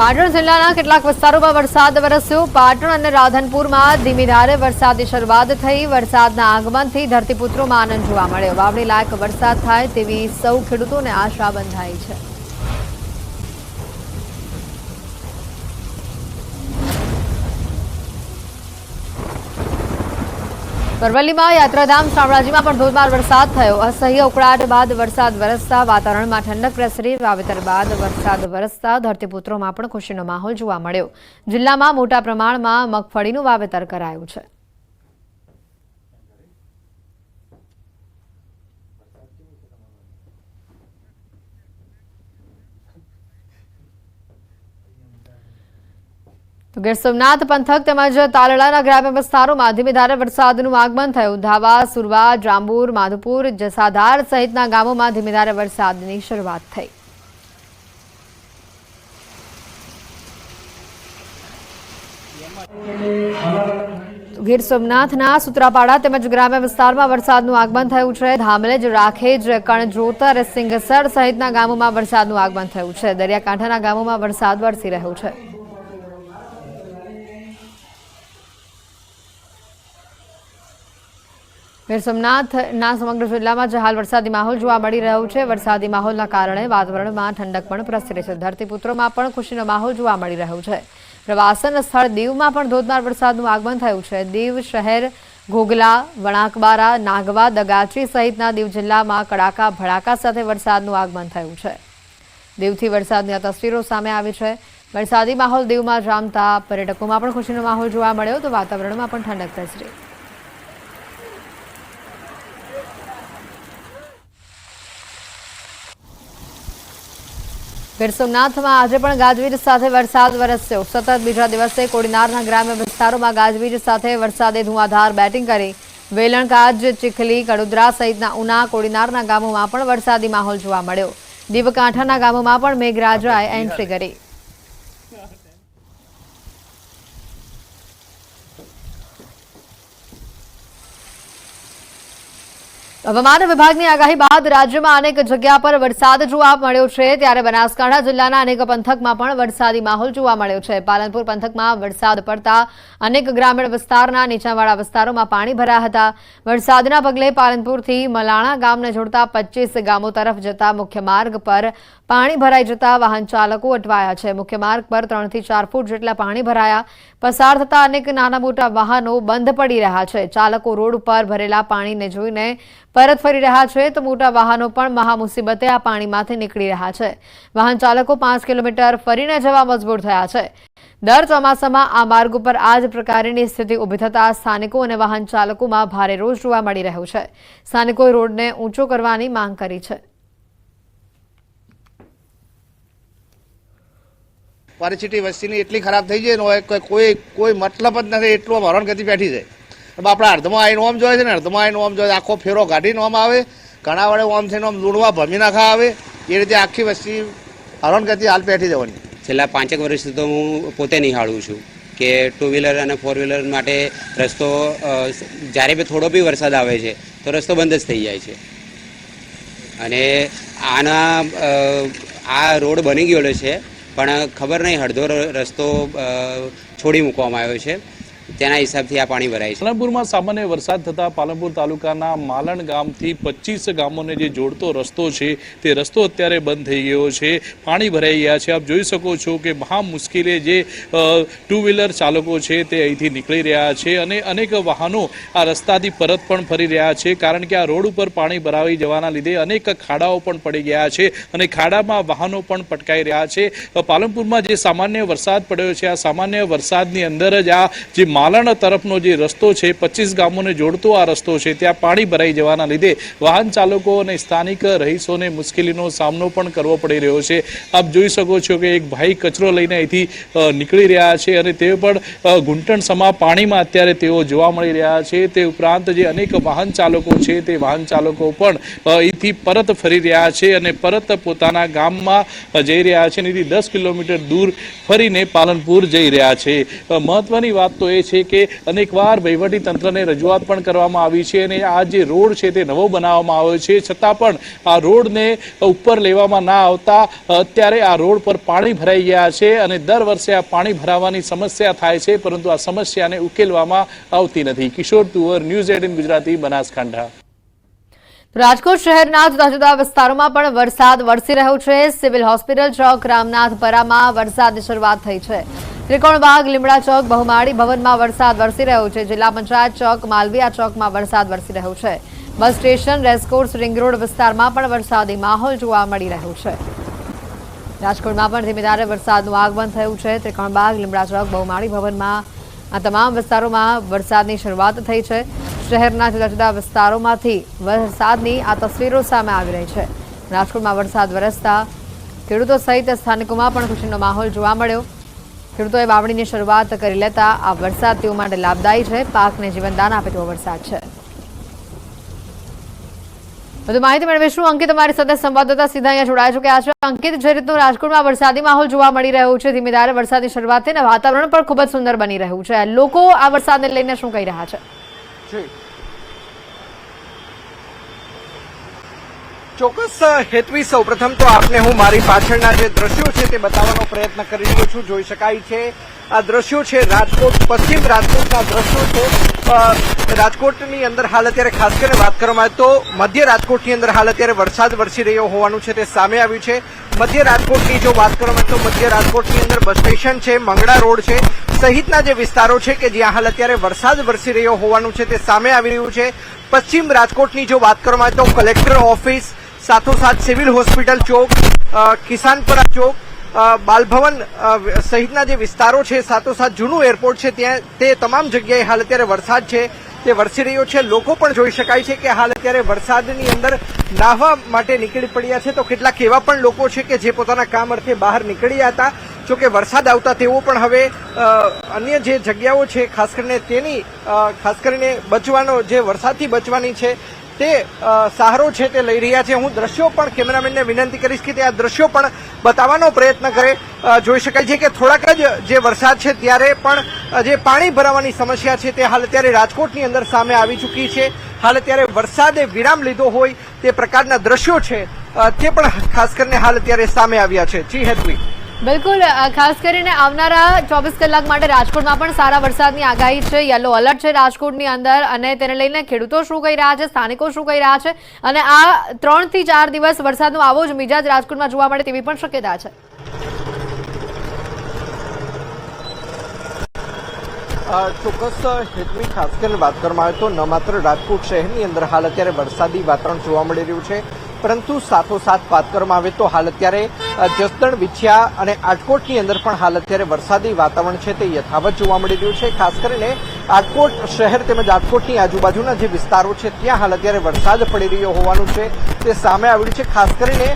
પાટણ જિલ્લાના કેટલાક વિસ્તારોમાં વરસાદ વરસ્યો. પાટણ અને રાધનપુરમાં ધીમી ધારે વરસાદની શરૂઆત થઈ. વરસાદના આગમનથી ધરતીપુત્રોમાં આનંદ જોવા મળ્યો. વાવણી લાયક વરસાદ થાય તેવી સૌ ખેડૂતોને આશા બંધાઈ છે. અરવલ્લીમાં યાત્રાધામ શામળાજીમાં પણ ધોધમાર વરસાદ થયો. અસહ્ય ઉકળાટ બાદ વરસાદ વરસતા, વાતાવરણમાં ઠંડક પ્રસરી, વાવેતર બાદ વરસાદ વરસતા ધરતીપુત્રોમાં પણ ખુશીનો માહોલ જોવા મળ્યો. જિલ્લામાં મોટા પ્રમાણમાં મગફળીનું વાવેતર કરાયું છે. ગીર સોમનાથ પંથક તેમજ તાલડાના ગ્રામ્ય વિસ્તારોમાં ધીમી ધારે વરસાદનું આગમન થયું. ધાવા સુરવા, જાંબુર, માધુપુર, જસાધાર સહિતના ગામોમાં ધીમી ધારે વરસાદની શરૂઆત થઈ. ગીર સોમનાથના સુત્રાપાડા તેમજ ગ્રામ્ય વિસ્તારમાં વરસાદનું આગમન થયું છે. ધામલેજ, રાખેજ, કણજોતર, સિંગસર સહિતના ગામોમાં વરસાદનું આગમન થયું છે. દરિયાકાંઠાના ગામોમાં વરસાદ વરસી રહ્યો છે. ગીર સોમનાથના સમગ્ર જિલ્લામાં જે હાલ વરસાદી માહોલ જોવા મળી રહ્યો છે, વરસાદી માહોલના કારણે વાતાવરણમાં ઠંડક પણ પ્રસરી છે. ધરતીપુત્રોમાં પણ ખુશીનો માહોલ જોવા મળી રહ્યો છે. પ્રવાસન સ્થળ દીવમાં પણ ધોધમાર વરસાદનું આગમન થયું છે. દીવ શહેર, ઘોઘલા, વણાકબારા, નાગવા, દગાચી સહિતના દીવ જિલ્લામાં કડાકા, ભડાકા સાથે વરસાદનું આગમન થયું છે. દીવથી વરસાદની આ તસવીરો સામે આવી છે. વરસાદી માહોલ દીવમાં જામતા પર્યટકોમાં પણ ખુશીનો માહોલ જોવા મળ્યો તો વાતાવરણમાં પણ ઠંડક પ્રસરી. ગીર સોમનાથમાં આજે પણ ગાજવીજ સાથે વરસાદ વરસ્યો. સતત બીજા દિવસે કોડીનારના ગ્રામ્ય વિસ્તારોમાં ગાજવીજ સાથે વરસાદે ધુઆધાર બેટિંગ કરી. વેલણકાજ ચીખલી કડોદરા સહિતના ઉના કોડીનારના ગામોમાં પણ વરસાદી માહોલ જોવા મળ્યો. દીવકાંઠાના ગામોમાં પણ મેઘરાજાએ એન્ટ્રી કરી. હવામાન વિભાગની આગાહી બાદ રાજ્યમાં અનેક જગ્યા પર વરસાદ જોવા મળ્યો છે. ત્યારે બનાસકાંઠા જિલ્લાના અનેક પંથકમાં પણ વરસાદી માહોલ જોવા મળ્યો છે. પાલનપુર પંથકમાં વરસાદ પડતા અનેક ગ્રામીણ વિસ્તારના નીચાણવાળા વિસ્તારોમાં પાણી ભરાયા હતા. વરસાદના પગલે પાલનપુરથી મલાણા ગામને જોડતા પચીસ ગામો તરફ જતા મુખ્ય માર્ગ પર પાણી ભરાઈ જતા વાહન ચાલકો અટવાયા છે. મુખ્ય માર્ગ પર ત્રણથી ચાર ફૂટ જેટલા પાણી ભરાયા. પસાર થતા અનેક નાના મોટા વાહનો બંધ પડી રહ્યા છે. ચાલકો રોડ ઉપર ભરેલા પાણીને જોઈને પરત ફરી રહ્યા છે તો મોટા વાહનો પણ મહામુસીબતે આ પાણીમાંથી નીકળી રહ્યા છે. વાહન ચાલકો પાંચ કિલોમીટર ફરીને જવા મજબૂર થયા છે. દર ચોમાસામાં આ માર્ગ ઉપર આ જ પ્રકારની સ્થિતિ ઊભી થતા સ્થાનિકો અને વાહન ચાલકોમાં ભારે રોષ જોવા મળી રહ્યો છે. સ્થાનિકોએ રોડને ઊંચો કરવાની માંગ કરી છે. પરિસ્થિતિ વસ્તીની એટલી ખરાબ થઈ હવે કોઈ- કોઈ કોઈ મતલબ જ નથી, એટલું હરણગતિ બેઠી જાય હવે આપણે અડધમાં આવીને ઓમ જોઈએ છે ને, અડધમાં આવીને ઓમ જોઈએ આખો ફેરો કાઢીને ઓમ આવે. ઘણા વડે ઓમ થઈને ઓમ લૂણવા ભમી નાખા આવે એ રીતે આખી વસ્તી હરણગતિ હાલ બેઠી જવાની. છેલ્લા પાંચેક વર્ષથી તો હું પોતે નિહાળું છું કે ટુ વ્હીલર અને ફોર વ્હીલર માટે રસ્તો જ્યારે બી થોડો બી વરસાદ આવે છે, તો રસ્તો બંધ જ થઈ જાય છે. અને આના આ રોડ બની ગયેલો છે, પણ ખબર નહીં, અડધો રસ્તો છોડી મૂકવામાં આવ્યો છે. તેના હિસાબથી આ પાણી ભરાય છે. પાલનપુરમાં સામાન્ય વરસાદ થતા પાલનપુર તાલુકાના માલણ ગામથી પચીસ ગામોને જે જોડતો રસ્તો છે, તે રસ્તો અત્યારે બંધ થઈ ગયો છે. પાણી ભરાઈ ગયા છે. આપ જોઈ શકો છો કે મહા મુશ્કેલી જે ટુ વ્હીલર ચાલકો છે, તે અહીંથી નીકળી રહ્યા છે અને અનેક વાહનો આ રસ્તાથી પરત પણ ફરી રહ્યા છે. કારણ કે આ રોડ ઉપર પાણી ભરાવી જવાના લીધે અનેક ખાડાઓ પણ પડી ગયા છે અને ખાડામાં વાહનો પણ પટકાઈ રહ્યા છે. પાલનપુરમાં જે સામાન્ય વરસાદ પડ્યો છે, આ સામાન્ય વરસાદની અંદર જ આ જે માલણ તરફનો જે રસ્તો છે, પચીસ ગામોને જોડતો આ રસ્તો છે, ત્યાં પાણી ભરાઈ જવાના લીધે વાહન ચાલકો અને સ્થાનિક રહીશોને મુશ્કેલીનો સામનો પણ કરવો પડી રહ્યો છે. આપ જોઈ શકો છો કે એક ભાઈ કચરો લઈને અહીંથી નીકળી રહ્યા છે અને તે પણ ઘૂંટણ સમા પાણીમાં અત્યારે તેઓ જોવા મળી રહ્યા છે. તે ઉપરાંત જે અનેક વાહન ચાલકો છે, તે વાહન ચાલકો પણ અહીંથી પરત ફરી રહ્યા છે અને પરત પોતાના ગામમાં જઈ રહ્યા છે અને દસ કિલોમીટર દૂર ફરીને પાલનપુર જઈ રહ્યા છે. મહત્વની વાત તો એ છે કે અનેકવાર તંત્રને રજૂઆત પણ કરવામાં આવી છે અને આ જે રોડ છે તે નવો બનાવવામાં આવ્યો છે. છતાં પણ આ રોડને ઉપર લેવામાં ના આવતા અત્યારે આ રોડ પર પાણી ભરાઈ ગયા છે અને દર વર્ષે આ પાણી ભરાવાની સમસ્યા થાય છે, પરંતુ આ સમસ્યાને ઉકેલવામાં આવતી નથી. Kishor Tuvar, news eighteen Gujarati, Banaskantha. Rajkot શહેરના જુદા જુદા વિસ્તારોમાં પણ વરસાદ વરસી રહ્યો છે. સિવિલ હોસ્પિટલ ચોક, રામનાથપરામાં વરસાદની શરૂઆત થઈ છે. ત્રિકોણબાગ લીમડા ચોક બહુમાળી ભવનમાં વરસાદ વરસી રહ્યો છે. જિલ્લા પંચાયત ચોક, માલવીયા ચોકમાં વરસાદ વરસી રહ્યો છે. Bus station racecourse ring road વિસ્તારમાં પણ વરસાદી માહોલ જોવા મળી રહ્યો છે. રાજકોટમાં પણ ધીમીધારે વરસાદનું આગમન થયું છે. ત્રિકોણબાગ, લીમડા ચોક, બહુમાળી ભવનમાં આ તમામ વિસ્તારોમાં વરસાદની શરૂઆત થઈ છે. શહેરના જુદા જુદા વિસ્તારોમાંથી વરસાદની આ તસવીરો સામે આવી રહી છે. રાજકોટમાં વરસાદ વરસતા ખેડૂતો સહિત સ્થાનિકોમાં પણ ખુશીનો માહોલ જોવા મળ્યો. ખેડૂતોએ વાવણીની શરૂઆત કરી લેતા આ વરસાદ તેઓ માટે લાભદાયી છે. પાકને જીવનદાન આપે તેવો વરસાદ છે. વધુ માહિતી મેળવીશું. અંકિત અમારી સાથે સંવાદદાતા સીધા અહીંયા જોડાયા કે છે. અંકિત, જે રીતનું રાજકોટમાં વરસાદી માહોલ જોવા મળી રહ્યો છે, ધીમે ધારે વરસાદની શરૂઆત થઈને વાતાવરણ પણ ખૂબ જ સુંદર બની રહ્યું છે. લોકો આ વરસાદને લઈને શું કહી રહ્યા છે? ચોક્કસ હેતવી સૌપ્રથમ તો આપને હું મારી પાછળના જે દ્રશ્યો છે તે બતાવવાનો પ્રયત્ન કરી રહ્યો છું, જોઈ શકાય છે. આ દ્રશ્યો છે રાજકોટ, પશ્ચિમ રાજકોટના દ્રશ્યો છે. રાજકોટની અંદર હાલ અત્યારે ખાસ કરીને વાત કરવામાં આવે તો મધ્ય રાજકોટની અંદર હાલ અત્યારે વરસાદ વરસી રહ્યો હોવાનું છે તે સામે આવ્યું છે. મધ્ય રાજકોટની જો વાત કરવામાં આવે તો મધ્ય રાજકોટની અંદર બસ સ્ટેશન છે, મંગળા રોડ છે. સહિતના જે વિસ્તારો છે કે જ્યાં હાલ અત્યારે વરસાદ વરસી રહ્યો હોવાનું છે તે સામે આવી રહ્યું છે. પશ્ચિમ રાજકોટની જો વાત કરવામાં આવે તો કલેક્ટર ઓફિસ સાથોસાથ સિવિલ હોસ્પિટલ ચોક કિસાનપરા ચોક બાલભવન સહિતના જે વિસ્તારો છે, સાથોસાથ જૂનું એરપોર્ટ છે, ત્યાં તે તમામ જગ્યાએ હાલ અત્યારે વરસાદ છે. તે વરસી રહ્યો છે. લોકો પણ જોઈ શકાય છે કે હાલ અત્યારે વરસાદની અંદર નાહવા માટે નીકળી પડ્યા છે. તો કેટલાક એવા પણ લોકો છે કે જે પોતાના કામ અર્થે બહાર નીકળ્યા હતા. જોકે વરસાદ આવતા તેઓ પણ હવે અન્ય જે જગ્યાઓ છે, ખાસ કરીને તેની ખાસ કરીને બચવાનો, જે વરસાદથી બચવાની છે તે સહારો છે તે લઈ રહ્યા છે. હું દ્રશ્યો પણ કેમેરામેનને વિનંતી કરીશ કે તે આ દ્રશ્યો પણ બતાવવાનો પ્રયત્ન કરે. જોઈ શકાય છે કે થોડાક જ જે વરસાદ છે ત્યારે પણ જે પાણી ભરાવાની સમસ્યા છે તે હાલ અત્યારે રાજકોટની અંદર સામે આવી ચૂકી છે. હાલ અત્યારે વરસાદે વિરામ લીધો હોય તે પ્રકારના દ્રશ્યો છે. તે પણ ખાસ કરીને હાલ અત્યારે સામે આવ્યા છે. જી હેતવી. બિલકુલ ખાસ કરીને આવનારા ચોવીસ કલાક માટે રાજકોટમાં પણ સારા વરસાદની આગાહી છે. યલો એલર્ટ છે રાજકોટની અંદર અને તેને લઈને ખેડૂતો શું કહી રહ્યા છે, સ્થાનિકો શું કહી રહ્યા છે અને આ ત્રણથી ચાર દિવસ વરસાદનો આવો જ મિજાજ રાજકોટમાં જોવા મળે તેવી પણ શક્યતા છે. ચોક્કસ હેતવી ખાસ કરીને વાત કરવામાં આવે તો ન માત્ર રાજકોટ શહેરની અંદર હાલ અત્યારે વરસાદી વાતાવરણ જોવા મળી રહ્યું છે. પરંતુ સાથોસાથ વાત કરવામાં આવે તો હાલ અત્યારે જસદણ, વિછિયા અને આટકોટની અંદર પણ હાલ અત્યારે વરસાદી વાતાવરણ છે તે યથાવત જોવા મળી રહ્યું છે. ખાસ કરીને આટકોટ શહેર તેમજ રાજકોટની આજુબાજુના જે વિસ્તારો છે, ત્યાં હાલ અત્યારે વરસાદ પડી રહ્યો હોવાનું છે. તે સામે આવ્યું છે, ખાસ કરીને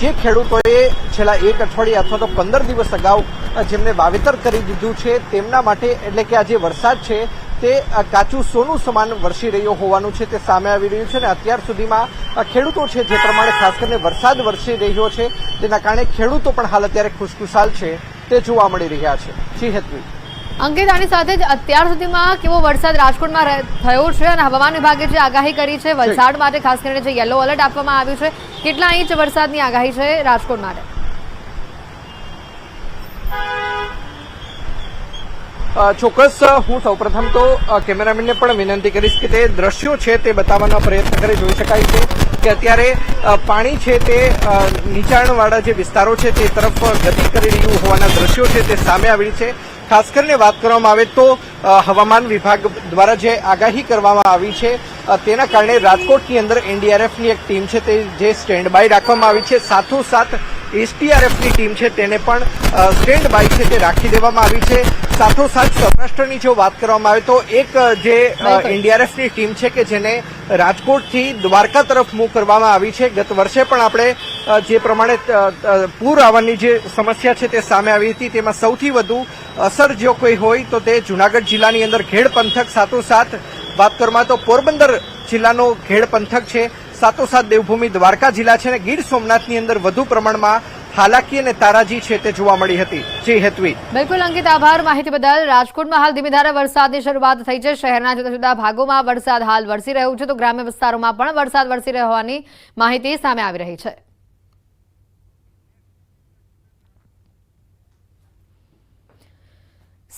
જે ખેડૂતોએ છેલ્લા એક અઠવાડિયા અથવા તો પંદર દિવસ અગાઉ જેમને વાવેતર કરી દીધું છે, તેમના માટે, એટલે કે આ જે વરસાદ છે, તે કાચું સોનું સમાન વરસી રહ્યો હોવાનું છે, તે સામે આવી રહ્યું છે અને અત્યાર સુધીમાં ખેડૂતો છે, જે પ્રમાણે ખાસ કરીને વરસાદ વરસી રહ્યો છે, તેના કારણે ખેડૂતો પણ હાલ અત્યારે ખુશખુશાલ છે, તે જોવા મળી રહ્યા છે. જી હેતવી અંકિત આની સાથે જ અત્યાર સુધીમાં કેવો વરસાદ રાજકોટમાં થયો છે અને હવામાન વિભાગે જે આગાહી કરી છે વલસાડ માટે ખાસ કરીને જે યલો એલર્ટ આપવામાં આવ્યું છે કેટલા ઇંચ વરસાદની આગાહી છે રાજકોટ માટે? ચોક્કસ હું સૌપ્રથમ તો કેમેરામેનને પણ વિનંતી કરીશ કે તે દ્રશ્યો છે તે બતાવવાનો પ્રયત્ન કરે જોઈ શકાય છે કે અત્યારે પાણી છે તે નીચાણવાળા જે વિસ્તારો છે તે તરફ ગતિ કરી રહ્યું હોવાના દ્રશ્યો છે તે સામે આવી છે. ખાસ કરીને વાત કરવામાં આવે તો હવામાન વિભાગ દ્વારા જે આગાહી કરવામાં આવી છે તેના કારણે રાજકોટની અંદર એનડીઆરએફની એક ટીમ છે તે જે સ્ટેન્ડ બાય રાખવામાં આવી છે. સાથોસાથ એસટીઆરએફની ટીમ છે તેને પણ સ્ટેન્ડ બાય છે તે રાખી દેવામાં આવી છે. સાથોસાથ સૌરાષ્ટ્રની જો વાત કરવામાં આવે તો એક જે એનડીઆરએફની ટીમ છે કે જેને રાજકોટથી દ્વારકા તરફ મૂવ કરવામાં આવી છે. ગત વર્ષે પણ આપણે જે પ્રમાણે પૂર આવવાની જે સમસ્યા છે તે સામે આવી હતી. તેમાં સૌથી વધુ અસર જો કોઈ હોય તો તે જુનાગઢ જિલ્લાની અંદર ઘેડ પંથક સાથોસાથ. વાત કરવામાં તો પોરબંદર જિલ્લાનો ઘેડ પંથક છે. સાથોસાથ દેવભૂમિ દ્વારકા જિલ્લા છે અને ગીર સોમનાથની અંદર વધુ પ્રમાણમાં હાલાકી અને તારાજી છે તે જોવા મળી હતી. જી હેતવી. બિલકુલ, અંકિત આભાર માહિતી બદલ. રાજકોટમાં હાલ ધીમીધારે વરસાદની શરૂઆત થઈ છે. શહેરના જુદા જુદા ભાગોમાં વરસાદ હાલ વરસી રહ્યો છે. તો ગ્રામ્ય વિસ્તારોમાં પણ વરસાદ વરસી રહ્યો હોવાની માહિતી સામે આવી રહી છે.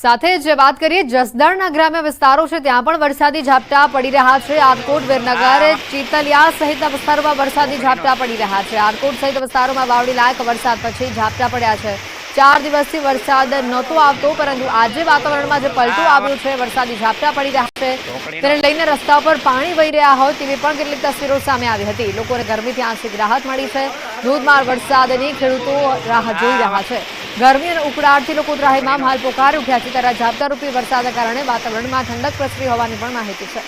સાથે જે વાત કરીએ જસદણના ગ્રામ્ય વિસ્તારો છે ત્યાં પણ વરસાદી ઝાપટા પડી રહ્યા છે. આરકોટ વીરનગર ચીતલિયા સહિતના વિસ્તારોમાં વરસાદી ઝાપટા પડી રહ્યા છે. આરકોટ સહિત વિસ્તારોમાં વાવડી લાયક વરસાદ પછી ઝાપટા પડ્યા છે. ચાર દિવસથી વરસાદ નહોતો આવતો પરંતુ આજે વાતાવરણમાં જે પલટો આવ્યો છે વરસાદી ઝાપટા પડી રહ્યા છે. તેને લઈને રસ્તા પર પાણી વહી રહ્યા હોય તેવી પણ કેટલીક તસવીરો સામે આવી હતી. લોકોને ગરમીથી આંશિક રાહત મળી છે. ધોધમાર વરસાદની ખેડૂતો રાહ જોઈ રહ્યા છે. ગરમી અને ઉકળાટથી લોકો ત્રાહીમામ હાલ પોકાર ઉઠ્યા છે. ત્યારે ઝાપટારૂપી વરસાદના કારણે વાતાવરણમાં ઠંડક પ્રસરી હોવાની પણ માહિતી છે.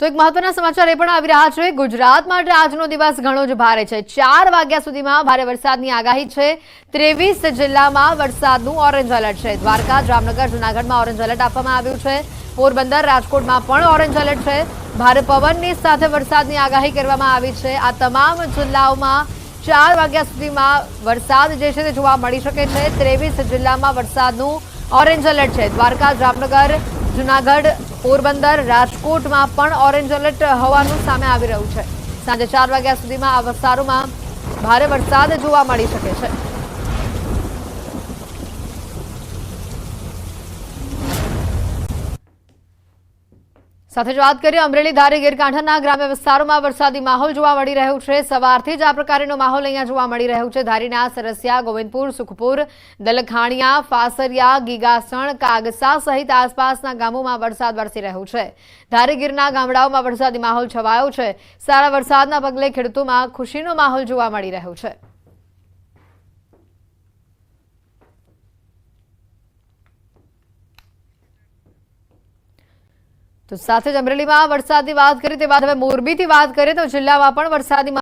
તો એક મહત્વના સમાચાર એ પણ આવી રહ્યા છે. ગુજરાત માટે આજનો દિવસ ઘણો જ ભારે છે. ચાર વાગ્યા સુધીમાં ભારે વરસાદની આગાહી છે. ત્રેવીસ જિલ્લામાં વરસાદનું ઓરેન્જ એલર્ટ છે. દ્વારકા, જામનગર, જુનાગઢમાં ઓરેન્જ એલર્ટ આપવામાં આવ્યું છે. પોરબંદર, રાજકોટમાં પણ ઓરેન્જ એલર્ટ છે. ભારે પવનની સાથે વરસાદની આગાહી કરવામાં આવી છે. આ તમામ જિલ્લાઓમાં ચાર વાગ્યા સુધીમાં વરસાદ જે છે તે જોવા મળી શકે છે. ત્રેવીસ જિલ્લામાં વરસાદનું ઓરેન્જ એલર્ટ છે. દ્વારકા, જામનગર, જુનાગઢ પોરબંદર રાજકોટમાં પણ ઓરેન્જ એલર્ટ હોવાનું સામે આવી રહ્યું છે. સાંજે ચાર વાગ્યા સુધીમાં આ વિસ્તારોમાં ભારે વરસાદ જોવા મળી શકે છે. સાથે જ વાત કરીએ, અમરેલી ધારી ગીરકાંઠાના ગ્રામ્ય વિસ્તારોમાં વરસાદી માહોલ જોવા મળી રહ્યો છે. સવારથી જ આ પ્રકારનો માહોલ અહીંયા જોવા મળી રહ્યો છે. ધારીના સરસિયા, ગોવિંદપુર, સુખપુર, દલખાણિયા, ફાસરિયા, ગીગાસણ, કાગસા સહિત આસપાસના ગામોમાં વરસાદ વરસી રહ્યો છે. ધારી ગીરના ગામડાઓમાં વરસાદી માહોલ છવાયો છે. સારા વરસાદના પગલે ખેડૂતોમાં ખુશીનો માહોલ જોવા મળી રહ્યો છે. તો સાથે જ અમરેલીમાં વરસાદની વાત કરીએ તે બાદ હવે મોરબીથી વાત કરીએ તો જિલ્લામાં પણ વરસાદી